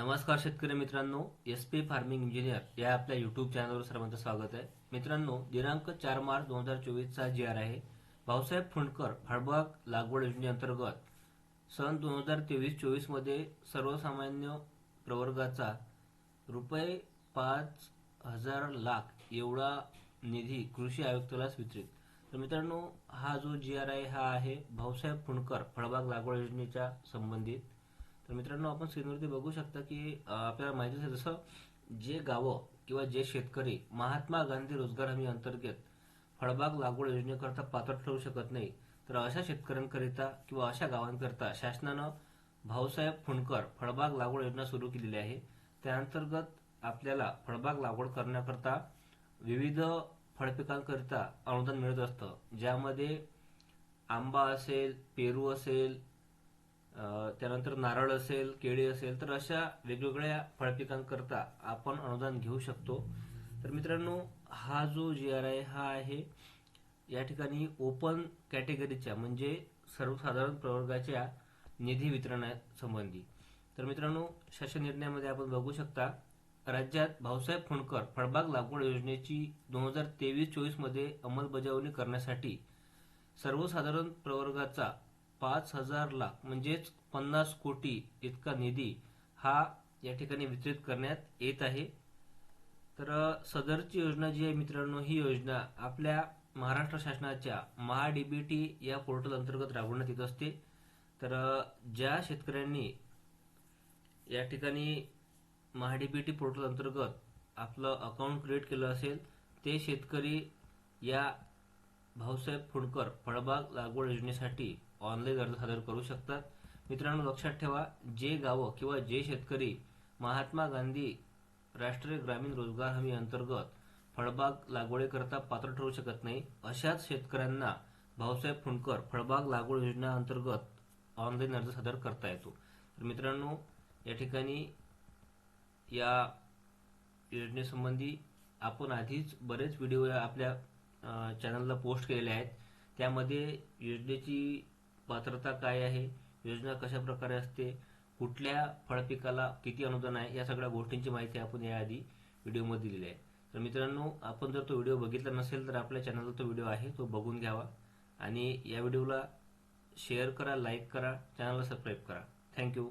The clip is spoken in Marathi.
नमस्कार शेतकरी मित्रांनो एस पी फार्मिंग इंजिनियर या आपल्या युट्यूब चॅनलवर सर्वांचं स्वागत आहे. मित्रांनो दिनांक चार मार्च दोन हजार चोवीसचा जी आर आहे. भाऊसाहेब फुंडकर फळबाग लागवड योजनेअंतर्गत सन दोन हजार तेवीस चोवीसमध्ये सर्वसामान्य प्रवर्गाचा रुपये पाच हजार लाख एवढा निधी कृषी आयुक्तालाच वितरित. तर मित्रांनो हा जो जी आर आहे हा आहे भाऊसाहेब फुंडकर फळबाग लागवड योजनेच्या संबंधित. तर मित्रांनो आपण स्क्रीनवरती बघू शकता की आपल्याला माहितीच आहे जसं जे गावं किंवा जे शेतकरी महात्मा गांधी रोजगार हमी अंतर्गत फळबाग लागवड योजनेकरता पात्र ठरू शकत नाही तर अशा शेतकऱ्यांकरिता किंवा अशा गावांकरिता शासनानं भाऊसाहेब फुंडकर फळबाग लागवड योजना सुरू केलेली आहे. त्याअंतर्गत आपल्याला फळबाग लागवड करण्याकरता विविध फळपिकांकरिता अनुदान मिळत असतं ज्यामध्ये आंबा असेल पेरू असेल त्यानंतर नारळ असेल केळी असेल तर अशा वेगवेगळ्या फळपिकांकरता आपण अनुदान घेऊ शकतो. तर मित्रांनो हा जो जी आर आहे हा आहे या ठिकाणी ओपन कॅटेगरीच्या म्हणजे सर्वसाधारण प्रवर्गाच्या निधी वितरणासंबंधी. तर मित्रांनो शासन निर्णयामध्ये आपण बघू शकता राज्यात भाऊसाहेब फुंडकर फळबाग लागवड योजनेची दोन हजार तेवीस चोवीसमध्ये अंमलबजावणी करण्यासाठी सर्वसाधारण प्रवर्गाचा पाच हजार लाख म्हणजेच पन्नास कोटी इतका निधी हा या ठिकाणी वितरित करण्यात येत आहे. तर सदरची योजना जी आहे मित्रांनो ही योजना आपल्या महाराष्ट्र शासनाच्या महाडीबीटी या पोर्टल अंतर्गत राबवण्यात येत असते. तर ज्या शेतकऱ्यांनी या ठिकाणी महाडीबीटी पोर्टल अंतर्गत आपलं अकाउंट क्रिएट केलं असेल ते शेतकरी या भाऊसाहेब फुंडकर फळबाग लागवड योजनेसाठी ऑनलाईन अर्ज सादर करू शकतात. मित्रांनो लक्षात ठेवा जे गावं किंवा जे शेतकरी महात्मा गांधी राष्ट्रीय ग्रामीण रोजगार हमी अंतर्गत फळबाग लागवडीकरता पात्र ठरू शकत नाही अशाच शेतकऱ्यांना भाऊसाहेब फुंडकर फळबाग लागवड योजना अंतर्गत ऑनलाईन अर्ज सादर करता येतो. तर मित्रांनो या ठिकाणी या योजनेसंबंधी आपण आधीच बरेच व्हिडिओ आपल्या चॅनलला पोस्ट केलेले आहेत. त्यामध्ये योजनेची पात्रता काय आहे योजना कशा प्रकारे असते कुठल्या फळपिकाला किती अनुदान आहे या सगळ्या गोष्टींची माहिती आपण याआधी व्हिडिओमध्ये दिलेली आहे. तर मित्रांनो आपण जर तो व्हिडिओ बघितला नसेल तर आपल्या चॅनलला तो व्हिडिओ आहे तो बघून घ्यावा. आणि या व्हिडिओला शेअर करा लाईक करा चॅनलला सबस्क्राईब करा. थँक्यू.